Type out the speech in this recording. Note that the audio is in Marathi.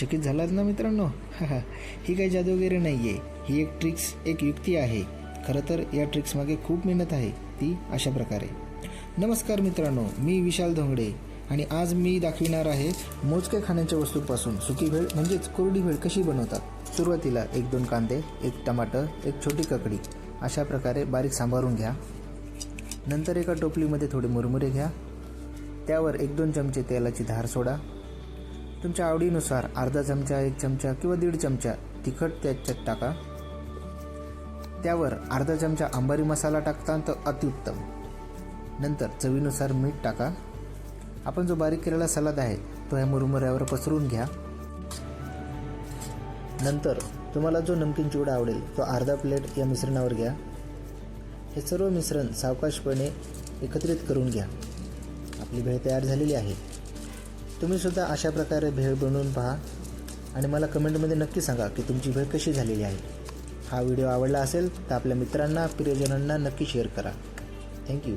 चकित झालात ना मित्रांनो? ही काही जादू वगैरे नाही आहे ही एक ट्रिक्स एक युक्ती आहे. खरं तर या ट्रिक्समागे खूप मेहनत आहे. ती अशा प्रकारे. नमस्कार मित्रांनो मी विशाल धोंगडे आणि आज मी दाखविणार आहे मोजक्या खाण्याच्या वस्तूंपासून. सुकी भेळ म्हणजेच कोरडी भेळ कशी बनवतात? सुरुवातीला एक दोन कांदे एक टमाटर एक छोटी ककडी. अशा प्रकारे बारीक सांभारून घ्या. नंतर एका टोपलीमध्ये थोडे मुरमुरे घ्या. त्यावर एक दोन चमचे तेलाची धार सोडा. तुमच्या आवडीनुसार अर्धा चमचा एक चमचा किंवा दीड चमचा तिखट त्याच्यात टाका. त्यावर अर्धा चमचा आंबारी मसाला टाकता तर अतिउत्तम. नंतर चवीनुसार मीठ टाका. आपण जो बारीक केलेला सलाद आहे तो ह्या मुरमुऱ्यावर पसरून घ्या. नंतर तुम्हाला जो नमकीन चिवडा आवडेल तो अर्धा प्लेट या मिश्रणावर घ्या. हे सर्व मिश्रण सावकाशपणे एकत्रित करून घ्या. आपली भेळ तयार झालेली आहे. तुम्हीसुद्धा अशा प्रकारे भेळ बनवून पहा. आणि मला कमेंटमध्ये नक्की सांगा की तुमची भेळ कशी झालेली आहे. हा व्हिडिओ आवडला असेल तर आपल्या मित्रांना प्रियजनांना नक्की शेअर करा. थँक्यू.